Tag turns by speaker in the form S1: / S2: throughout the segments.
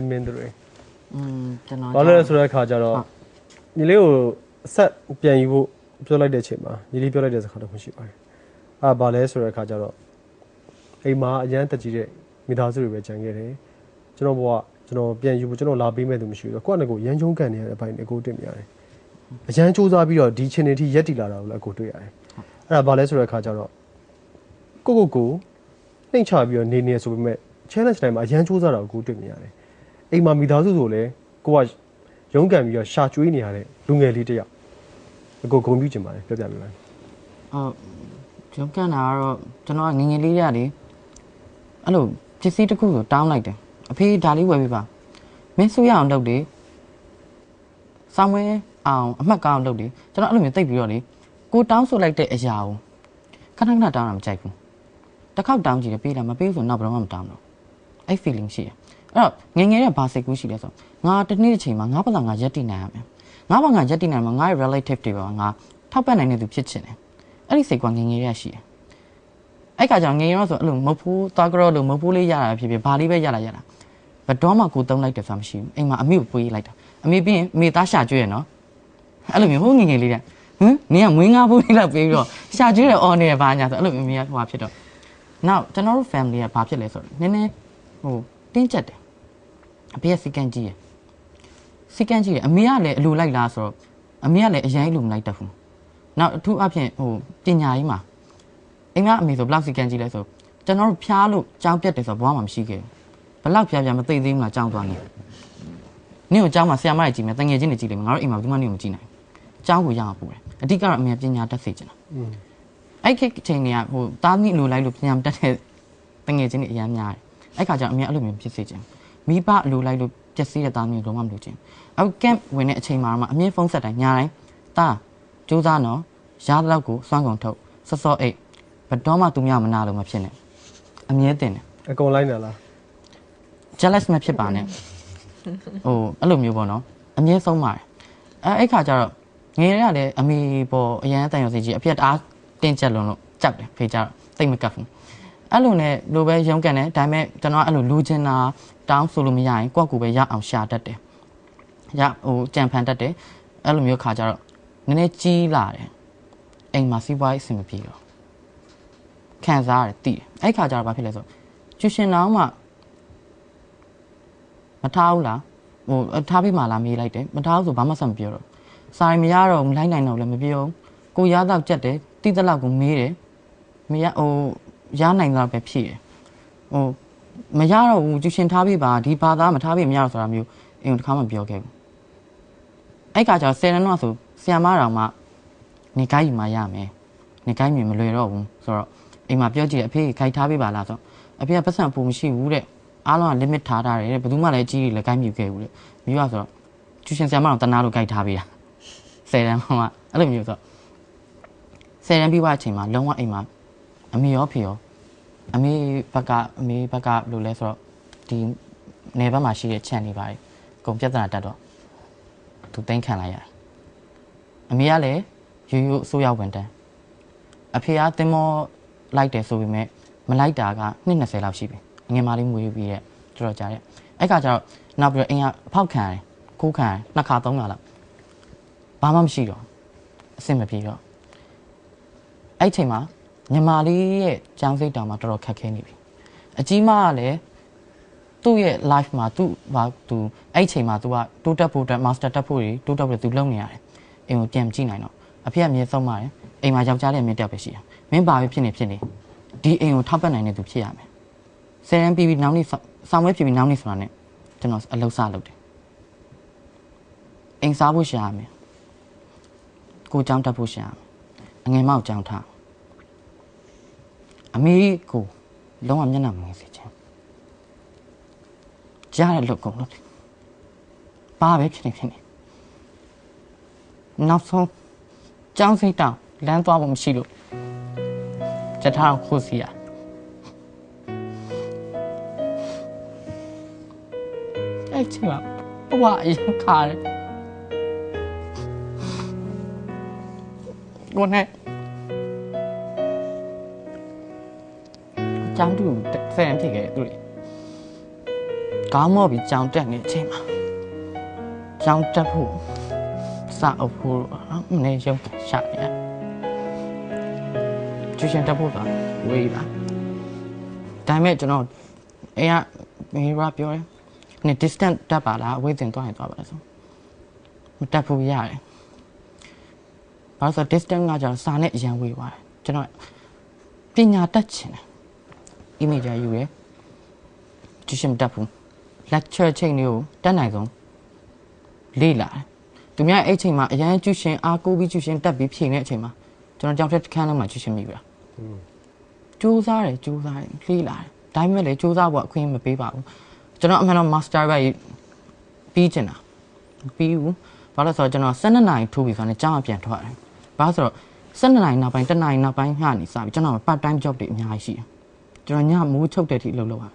S1: လည်းမင်းတို့တွေ
S2: อืมကျွန်တော်
S1: ဘာလို့လဲဆိုတဲ့အခါကျတော့ညီလေးကိုအဆက်ပြန်ယူဖို့ပြောလိုက်တဲ့အချိန်မှာညီလေးပြောလိုက်တဲ့စကားတစ်ခုရှိပါတယ်အာဘာလဲဆိုတဲ့အခါကျတော့အိမ်မှာအရန်တက်ကြီးတဲ့မိသားစုတွေပဲကြံခဲ့တယ်ကျွန်တော်ဘဝကျွန်တော်ပြန်ယူဖို့ကျွန်တော်လာပေးမဲ့သူမရှိဘူးတော့ကိုယ့်အနေကိုရန်ချုံကန်နေရတဲ့အပိုင်းအကိုတွေ့နေရတယ်အရန်စူးစမ်းပြီးတော့ဒီချင်းတွေထိရက်တီလာတာကိုလည်းအကိုတွေ့ရတယ်အဲ့ဒါဘာလဲဆိုတဲ့အခါကျတော့ကိုကိုကိုနှိမ့်ချပြီးတော့နေနေဆိုပေမဲ့ challenge တိုင်းမှာအရန်စူးစမ်းတာကိုကိုတွေ့နေရတယ် အိမ်မှာမိသားစုဆိုလည်းကိုကရုန်းကန်ပြီးတော့ရှာကျွေးနေရတဲ့လူငယ်လေးတစ်ယောက်အကိုဂုံပြူချင်ပါတယ်ပြောပြပေးပါမယ်
S2: အော်ကျွန်တော်ကန်တာကတော့ကျွန်တော်ကငယ်ငယ်လေးရလေအဲ့လိုပစ္စည်းတစ်ခုကိုတောင်းလိုက်တယ်အဖေဒါလေးဝယ်ပေးပါမင်းဆူရအောင်လုပ်တယ်ဆောင်းဝဲအောင်အမှတ်ကောင်းလုပ်တယ်ကျွန်တော်အဲ့လိုမျိုးတိတ်ပြီးတော့လေကိုတောင်းဆိုလိုက်တဲ့အရာကိုခဏခဏတောင်းတာမကြိုက်ဘူးတစ်ခေါက်တောင်းကြည့်တယ်ပေးတယ်မပေးဘူးဆိုနောက်ဘယ်တော့မှမတောင်းတော့အဲ့ feeling ရှိတယ် အဲ့တော့ငယ်ငယ်တဲ့ဘာစိတ်ကူးရှိလဲဆိုတော့ငါတစ်နေ့တစ်ချိန်မှာငါဘာသာငါရက်တည်နိုင်ရမယ်ငါဘာငါရက်တည်နိုင်မှာငါရဲ့ relative တွေပါငါထောက်ပံ့နိုင်တဲ့သူဖြစ်ချင်တယ်အဲ့ဒီစိတ်ကငငယ်ရရှိတယ်အဲ့ကကြောင့်ငငယ်ရဆိုအဲ့လိုမဖိုးသွားကြတော့လို့မဖိုးလေးရတာဖြစ်ဖြစ်ဘာလေးပဲရလာရတာဘယ်တော့မှကိုတုံးလိုက်တယ်ဆိုတာမရှိဘူးအိမ်မှာအမေကိုပွေးလိုက်တာအမေပြီးရင်အမေသားရှာကျွေးရနော်အဲ့လိုမျိုးဟိုငငယ်လေးတဲ့ဟမ်နင်ကမွေးငါဖိုးလေးလောက်ပေးပြီးတော့ရှာကျွေးရအော်နေရဘာညာဆိုအဲ့လိုမျိုးအမေကဟိုဟာဖြစ်တော့နောက်ကျွန်တော်တို့ family ကဘာဖြစ်လဲဆိုတော့နည်းနည်းဟိုတင်းကျပ်တယ် အဖေကစီကန်ကြီးရယ်စီကန်ကြီးရယ်အမေကလည်းအလိုလိုက်လားဆိုတော့အမေကလည်းအရင်လိုမလိုက်တတ်ဘူးနောက်အထူးအဖြင့်ဟိုပညာရေးမှာအိမ်ကအမေဆိုဘလောက်စီကန်ကြီးလဲဆိုကျွန်တော်တို့ဖျားလို့ကြောင်းပြတ်တယ်ဆိုတော့ဘဝမှာမရှိခဲ့ဘူးဘလောက်ဖျားဖျားမသိသေးဘူးလားကြောင်းသွားနေနင့်ကိုကြောင်းမှာဆရာမကြီးကြည့်မယ်တငယ်ချင်းတွေကြည့်လိမ့်မယ်ငါတို့အိမ်မှာဘယ်သူမှနင့်ကိုမကြည့်နိုင်ကြောင်းကိုရအောင်ပို့တယ်အဓိကတော့အမေကပညာတတ်စေချင်တာအဲ့ခေတ်ချိန်တွေကဟိုတားမိလိုလိုက်လို့ပညာမတတ်တဲ့တငယ်ချင်းတွေအများများတယ်အဲ့ခါကျတော့အမေအဲ့လိုမျိုးဖြစ်စေချင် မိဘအလိုလိုက်လို့ပျက်စီးတဲ့တားမိကိုလုံးဝမလိုချင်အခု camp ဝင်တဲ့အချိန်မှာတော့အမေဖုန်းဆက်တိုင်းညာတိုင်းတားစူးစမ်းတော့ရသလောက်ကိုစွမ်းကုန်ထုတ်စောစောအိတ်ဘယ်တော့မှသူများမနာလို့မဖြစ်နဲ့အမြဲတင်တယ်
S1: အကုန်လိုက်နေလား
S2: jealous မဖြစ်ပါနဲ့ဟိုအဲ့လိုမျိုးပေါ့နော်အမြဲဆုံးပါတယ်အဲအဲ့ခါကျတော့ငယ်ရကလည်းအမေပေါ်အရန်တန်ရုံစီကြီးအပြက်တအားတင်းကျပ်လွန်လို့ကြောက်တယ်ဖေကြတော့တိတ်မကပ်ဘူး အဲ့လိုနဲ့လိုပဲရုန်းကန်တယ်ဒါပေမဲ့ကျွန်တော်အဲ့လိုလူချင်တာတောင်းဆိုလို့မရရင်ကိုယ့်ကိုယ်ပဲရအောင်ရှာတတ်တယ်ရဟိုကြံဖန်တတ်တယ်အဲ့လိုမျိုးခါကျတော့နည်းနည်းကြီးလာတယ်အိမ်မှာစီးပွားရေးအဆင်မပြေတော့ခံစားရတယ်တိတယ်အဲ့ခါကျတော့ဘာဖြစ်လဲဆိုကျူရှင်တောင်မှမထားဘူးလားဟိုအထားပြီးမှလားမေးလိုက်တယ်မထားဘူးဆိုဘာမှဆက်မပြောတော့စာရီမရတော့မလိုက်နိုင်တော့လည်းမပြောဘူးကိုရတော့ကြက်တယ်တိတလောက်ကိုမေးတယ်မရဟို ရနိုင်တော့ပဲဖြည့်တယ်ဟိုမရတော့ဘူးကျူရှင်ထားပြီးပါဒီဘာသာမထားပြီးမရတော့ဆိုတာမျိုးအင်းတစ်ခါမှမပြောခဲ့ဘူးအဲ့ကကြောင့်ဆယ်နန်းတော့ဆိုဆီယမတော်မှနေကိုင်းယူမှရမယ်နေကိုင်းမြင်မလွယ်တော့ဘူးဆိုတော့အိမ်မှာပြောကြည့်တယ်အဖေခိုက်ထားပေးပါလားဆိုတော့အဖေကပတ်စံပူမရှိဘူးတဲ့အားလုံးက limit ထားထားတယ်တဲ့ဘယ်သူမှလည်းကြီးကြီးလည်းကိုင်းမြူခဲ့ဘူးတဲ့မိဘဆိုတော့ကျူရှင်ဆရာမတော်တနာလို့ကိုက်ထားပေးတာဆယ်တန်းကအဲ့လိုမျိုးဆိုတော့ဆယ်တန်းပြီးသွားအချိန်မှာလုံးဝအိမ်မှာ အမေရောဖေရောအမေဘက်ကအမေဘက်ကဘယ်လိုလဲဆိုတော့ဒီနေဘက်မှာရှိတဲ့ခြံနေပါတယ်အကုန်ပြဿနာတက်တော့သူတိန်ခံလိုက်ရတယ်အမေကလည်းရိုးရိုးအစိုးရဝန်တန်းအဖေကတင်မောလိုက်တယ်ဆိုပေမဲ့မလိုက်တာကနှစ်20လောက်ရှိပြီငယ်မလေးမွေးပြီးတဲ့တော်တော်ကြာတဲ့အဲ့ခါကျတော့နောက်ပြီးတော့အင်ကအဖောက်ခံရတယ်ခိုးခံရတယ်နှစ်ခါသုံးခါလောက်ဘာမှမရှိတော့အဆင်မပြေတော့အဲ့ချိန်မှာ ညီမလေးရဲ့ကြောင်းစိတ်တောင်မှတော်တော်ခက်ခဲနေပြီအကြီးမကလည်းသူ့ရဲ့ life မှာသူ့ဘာသူအဲ့ချိန်မှာ तू ကတိုးတက်ဖို့အတွက် master တက်ဖို့တွေတိုးတက်ဖို့ तू လုပ်နေရတယ်အိမ်ကိုပြန်ကြည့်နိုင်တော့အဖေကအမြဲဆုံးပါတယ်အိမ်မှာယောက်ျားလေးအမြဲတက်ပဲရှိရမင်းဘာပဲဖြစ်နေဖြစ်နေဒီအိမ်ကိုထောက်ပံ့နိုင်တဲ့သူဖြစ်ရမယ် ဆယ်ရန်ပြီးပြီးနောက်နေ့ဆောင်ဝဲဖြစ်ပြီးနောက်နေ့ဆိုတာ ਨੇ ကျွန်တော်အလုပ်စလုပ်တယ်အိမ်စားဖို့ရှာရမယ်ကိုကြောင်းတက်ဖို့ရှာရမယ်အငယ်မောက်ကြောင်းထား အမေကိုလုံးဝမျက်နှာမငယ်စေချင်ကြားရလို့ကုန်လို့ဘာပဲဖြစ်နေဖြစ်နေနောက်ဆုံးကြောင်းစိတ်တောင်လမ်းသွားဖို့မရှိလို့ကြက်ထားခိုးစီရအဲ့ချိန်မှာဘဝအရင်ခါတယ်ကိုနဲ့ ចောင်းတူဆယ်ရန်ဖြစ်ခဲ့တယ်သူလေကားမော့ပြီးကြောင်တက်နေတဲ့အချိန်မှာကြောင်တက်ဖို့စအုပ်ဖို့နော်မနေရုပ်ရှာနေကျူရှင်တက်ဖို့ကဝေးလာဒါပေမဲ့ကျွန်တော်အဲကမေရာပြောတယ်နေ distant တက်ပါလားအဝေးတင်သွားရင်သွားပါလားဆိုမတက်ဖို့ရတယ်ဘာလို့ဆို distant ကကြောင့်စာနဲ့အရန်ဝေးသွားတယ်ကျွန်တော်ပညာတတ်ချင်တယ် image ရယူရယ်ကျူရှင်မတက်ဘူး lecture ချိန်လေးကိုတက်နိုင်ဆုံးလေ့လာတယ်သူများအဲ့ချိန်မှာအရန်ကျူရှင်အားကိုးပြီးကျူရှင်တက်ပြီးဖြည့်နေတဲ့အချိန်မှာကျွန်တော်ကြောက်တဲ့ခန်းလုံးမှာကျူရှင်မိပြီလားစူးစားတယ်စူးစားတယ်လေ့လာတယ်ဒါပေမဲ့လည်းစူးစားဖို့အခွင့်မပေးပါဘူးကျွန်တော်အမှန်တော့ master ပဲပြီးချင်တာပြီးဘူးဘာလို့လဲဆိုတော့ကျွန်တော်12နာရီထိုးပြီးဆိုတော့ကြောင်းပြန်ထွက်တယ်ဘာလို့ဆိုတော့12နာရီနောက်ပိုင်း1နာရီနောက်ပိုင်းကနေစပြီးကျွန်တော် part time job တွေအများကြီးရှိတယ် ကျွန်တော်ညမိုးချုပ်တဲ့အထိအလုပ်လုပ်ရတယ်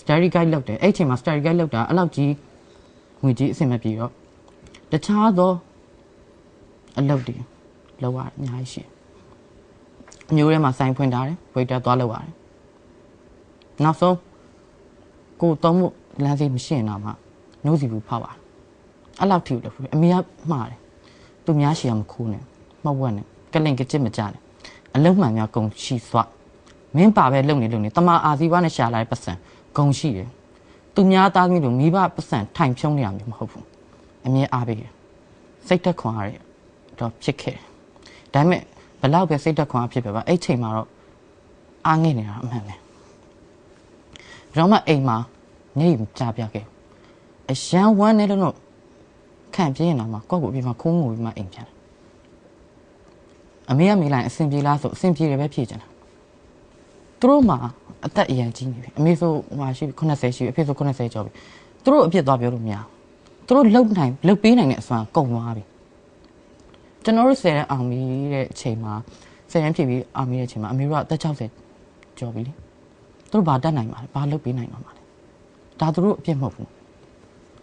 S2: study guide လုပ်တယ်အဲ့အချိန်မှာ study guide လုပ်တာအဲ့လောက်ကြီးငွေကြီးအဆင်မပြေတော့တခြားသောအလုပ်တွေလုပ်ရတယ်အများကြီးရှိတယ်အမျိုးထဲမှာစိုင်းဖွင့်ထားတယ် waiter သွားလုပ်ရတယ်နောက်ဆုံးကိုယ်တော့မှုလမ်းစီမရှိရင်တော့မှနှုတ်စီဘူးဖောက်ပါတယ်အဲ့လောက်ထိလို့အမေကမှားတယ်သူများရှိရမခိုးနဲ့မဟုတ်ဝက်နဲ့ကလင်ကကြစ်မကြနဲ့အလုံးမှန်များကုန်ရှိစွာ မင်းပါပဲလုံနေလုံနေတမအာဇီဝနဲ့ရှာလာတဲ့ပတ်စံဂုံရှိတယ်သူများသားသမီးတို့မိဘပတ်စံထိုင်ဖြုံးနေရမျိုးမဟုတ်ဘူးအမြဲအားပေးတယ်စိတ်သက်ခွန်အားရတော့ဖြစ်ခဲ့တယ်ဒါပေမဲ့ဘလောက်ပဲစိတ်သက်ခွန်အားဖြစ်ပဲပါအဲ့ချိန်မှာတော့အားငဲ့နေတာအမှန်ပဲတော့မှအိမ်မှာနေကြပြခဲ့အရန်ဝမ်းနေလို့တော့ခံပြင်းနေတာမှာကောက်ကိုအပြင်မှာခိုးငိုပြီးမှအိမ်ပြန်တယ်အမေကမေးလိုက်အဆင်ပြေလားဆိုအဆင်ပြေတယ်ပဲဖြေချင်တာ သူတို့မှာအသက်အရန်ကြီးနေပြီအမေဆိုဟိုမှာရှိပြီ80ရှိပြီအဖေဆို80ကျော်ပြီသူတို့အပြစ်သွားပြောလို့မရဘူးသူတို့လှုပ်နိုင်လှုပ်ပေးနိုင်တဲ့အစွမ်းကုန်သွားပြီကျွန်တော်တို့ဆယ်ရန်အောင်ပြီးတဲ့အချိန်မှာဆယ်ရန်ဖြစ်ပြီးအောင်ပြီးတဲ့အချိန်မှာအမေတို့ကအသက်60ကျော်ပြီလေသူတို့ဘာတတ်နိုင်မှာလဲဘာလှုပ်ပေးနိုင်တော့မှာလဲဒါသူတို့အပြစ်မဟုတ်ဘူး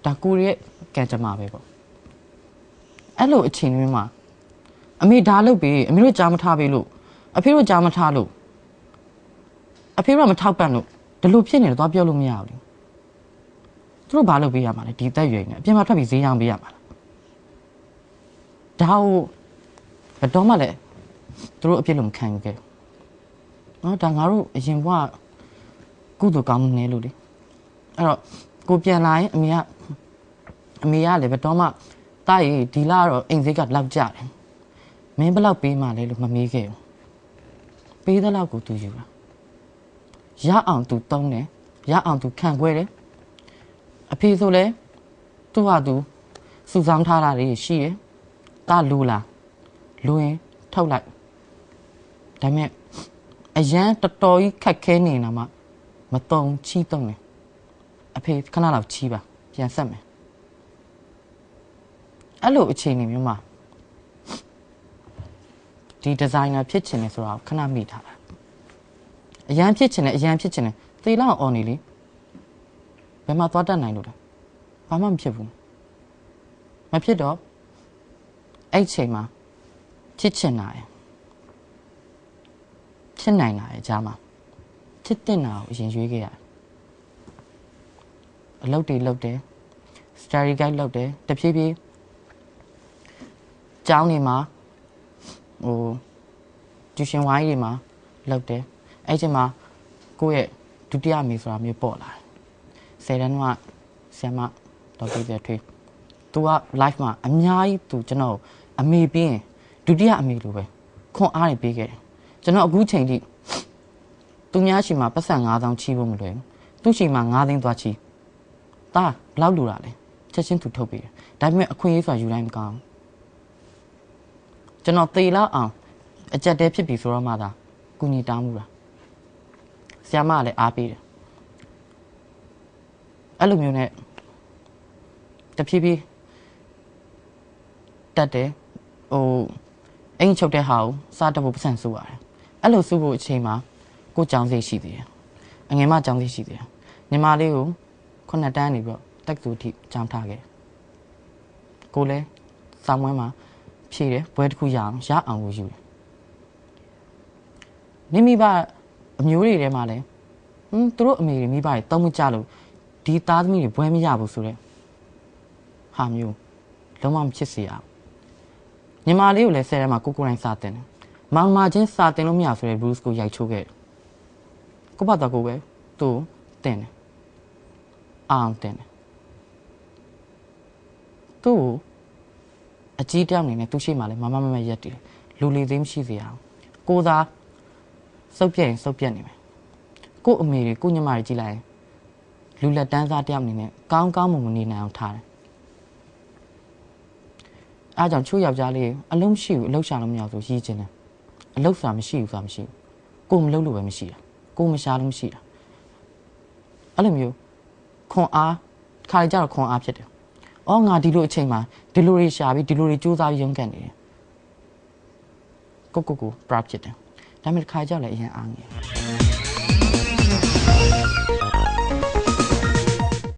S2: ဒါကိုရဲ့ကံကြမ္မာပဲပေါ့အဲ့လိုအချိန်မျိုးမှာအမေဒါလုပ်ပြီးအမေတို့ကြားမထားပေးလို့အဖေတို့ကြားမထားလို့ အဖေကမထောက်ပံ့လို့ဒီလိုဖြစ်နေတော့သွားပြောလို့မရဘူးလေသူတို့ဘာလုပ်ပေးရမှာလဲဒီသက်ရွယ်နေအပြင်မှာထွက်ပြီးဈေးရောင်းပေးရမှာလားဒါဟုတ်ဘယ်တော့မှလည်းသူတို့အပြစ်လို့မခံယူခဲ့ဘူးနော်ဒါငါတို့အရင်ကကုသိုလ်ကောင်းနေလို့လေအဲ့တော့ကိုပြန်လာရင်အမေကအမေကလည်းဘယ်တော့မှတားရီဒီလာတော့အိမ်စိတ်ကလောက်ကြတယ်မင်းဘယ်လောက်ပေးမှလဲလို့မမေးခဲ့ဘူးပေးတဲ့လောက်ကိုသူယူတာ ရအောင်သူတုံးတယ်ရအောင်သူခံခွဲတယ်အဖေဆိုလဲသူ့ဟာသူစုဆောင်ထားတာတွေရှိတယ်တာလူလားလူရင်ထုတ်လိုက်ဒါပေမဲ့အရန်တော်တော်ကြီးခက်ခဲနေတာမှမတုံချီတုံတယ်အဖေခဏလောက်ချီပါပြန်ဆက်မယ်အဲ့လိုအခြေအနေမျိုးမှာဒီဒီဇိုင်နာဖြစ်ချင်တယ်ဆိုတာကိုခဏမိထားတာ အရန်ဖြစ်ချင်တယ်အရန်ဖြစ်ချင်တယ်သေလောက်အော်နေလေဘယ်မှာသွားတတ်နိုင်လို့လဲဘာမှမဖြစ်ဘူးမဖြစ်တော့အဲ့ချိန်မှာဖြစ်ချင်တာရယ်ဖြစ်နိုင်တာရယ်ကြားမှာဖြစ်တင်တာကိုအရင်ရွေးခဲ့ရတယ်အလုပ်တွေလုပ်တယ် study guide လုပ်တယ်တဖြည်းဖြည်းကျောင်းနေမှာဟိုကျူရှင်ဝိုင်းတွေမှာလုပ်တယ် အဲ့ချိန်မှာကိုယ့်ရဲ့ဒုတိယအမေဆိုတာမျိုးပေါ်လာတယ်ဆယ်တန်းကဆရာမဒေါက်တာပြထွေးသူက live မှာအများကြီးသူကျွန်တော်အမေပြီးရင်ဒုတိယအမေလိုပဲခွန်အားတွေပေးခဲ့တယ်ကျွန်တော်အခုချိန်ထိသူများရှိမှာပတ်စံ9000ချီးဖို့မလွယ်ဘူးသူရှိမှာ9သိန်းသွားချီးတာဘလောက်လူတာလဲချက်ချင်းသူထုတ်ပေးတယ်ဒါပေမဲ့အခွင့်အရေးဆိုတာယူတိုင်းမကောင်းကျွန်တော်သေလောက်အောင်အကြက်တဲဖြစ်ပြီဆိုတော့မှသာကုညီတောင်းမှုတာ ဆရာမကလည်းအားပေးတယ်အဲ့လိုမျိုးနဲ့တဖြည်းဖြည်းတက်တယ်ဟိုအိမ်ချုပ်တဲ့ဟာကိုစားတက်ဖို့ပတ်စံစုရတယ်အဲ့လိုစုဖို့အချိန်မှာကိုကြောင်စိတ်ရှိသေးတယ်အငယ်မကြောင်စိတ်ရှိသေးတယ်ညီမလေးကိုခုနှစ်တန်းနေပြီးတော့တက်သူထိကြောင်ထားခဲ့ကိုလည်းစာမွေးမှာဖြည့်တယ်ဘွဲတစ်ခုရအောင်ရအောင်ကိုယူတယ်မိမိဘ အမျိုးတွေထဲမှာလည်းဟွန်းသူတို့အမေတွေမိဘတွေတုံးမကြလို့ဒီသားသမီးတွေဘွဲမရဘူးဆိုတော့ဟာမျိုးလုံးဝမချစ်စေရအောင်ညီမလေးကိုလည်းဆယ်ထဲမှာကိုကိုယ်တိုင်စာတင်တယ်မောင်မချင်းစာတင်လို့မရဆိုတဲ့ rules ကိုရိုက်ချိုးခဲ့တယ်ကိုပတ်တော့ကိုပဲသူ့ကိုတင်တယ်အောင်တင်တယ်သူ့ကိုအကြီးတောင်နေနဲ့သူ့ရှိမှလည်းမမမမရက်တည်တယ်လူလီသေးမရှိစေရအောင်ကိုသား စုပ်ပြက်ရင်စုပ်ပြက်နေမယ်ကို့အမေတွေကို့ညီမတွေကြည့်လိုက်ရင်လူလက်တန်းစားတယောက်အနေနဲ့ကောင်းကောင်းမွန်မွန်နေနိုင်အောင်ထားတယ်။အားကြောင့်ချို့ယောက်ျားလေးအလုံးမရှိဘူးအလုံးရှာလို့မရဘူးဆိုရည်ကျင်တယ်။အလုံးဆိုတာမရှိဘူးဆိုတာမရှိဘူး။ကိုယ်မလုံးလို့ပဲမရှိတာ။ကိုယ်မရှာလို့မရှိတာ။အဲ့လိုမျိုးခွန်အားခါရကြတော့ခွန်အားဖြစ်တယ်။အော်ငါဒီလိုအချိန်မှာဒီလိုတွေရှာပြီးဒီလိုတွေစူးစမ်းပြီးရုန်းကန်နေတယ်။ကိုကိုကို proud ဖြစ်တယ်။ ဒါပေမဲ့ခါရကြလည်းအရင်အားငယ်။